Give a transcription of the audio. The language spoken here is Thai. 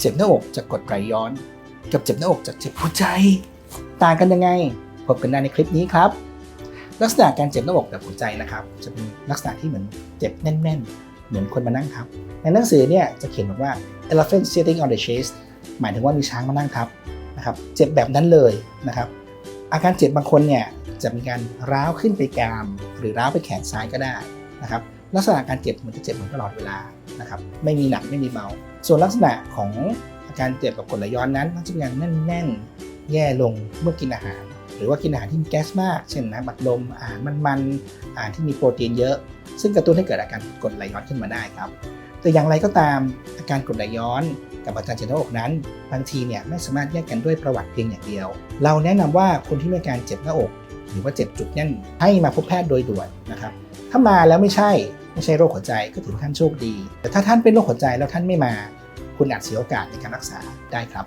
เจ็บหน้าอกจากกดไหลย้อน กับเจ็บหน้าอกจากเจ็บหัวใจ ต่างกันยังไงพบกันได้ในคลิปนี้ครับ ลักษณะการเจ็บหน้าอกแบบหัวใจนะครับ จะเป็นลักษณะที่เหมือนเจ็บแน่น ๆ เหมือนคนมานั่งทับ ในหนังสือเนี่ยจะเขียนบอกว่า elephant sitting on the chest หมายถึงว่ามีช้างมานั่งทับนะครับ เจ็บแบบนั้นเลยนะครับ อาการเจ็บบางคนเนี่ยจะมีการร้าวขึ้นไปกราม หรือร้าวไปแขนซ้ายก็ได้นะครับ ลักษณะการเจ็บเหมือนจะเจ็บเหมือนตลอดเวลา นะครับไม่มีหนักไม่มีเบา ส่วนลักษณะของอาการเจ็บกับกรดไหลย้อนนั้นมักจะมีการแน่นๆ แย่ลงเมื่อกินอาหาร หรือว่ากินอาหารที่มีแก๊สมาก เช่นน้ำบัดลมอาหารมันๆอาหารที่มีโปรตีนเยอะ ซึ่งกระตุ้นให้เกิดอาการกรดไหลย้อนขึ้นมาได้ครับแต่อย่างไรก็ตามอาการกรดไหลย้อนกับอาการเจ็บหน้าอกนั้น บางทีเนี่ยไม่สามารถแยกกันด้วยประวัติเพียงอย่างเดียว เราแนะนำว่าคนที่มีอาการเจ็บหน้าอก หรือว่าเจ็บจุดแน่นให้มาพบแพทย์โดยด่วนนะครับถ้ามาแล้วไม่ใช่ ไม่ใช่โรคหัวใจก็ถือว่าท่านโชคดี แต่ถ้าท่านเป็นโรคหัวใจแล้วท่านไม่มา คุณอาจเสียโอกาสในการรักษาได้ครับ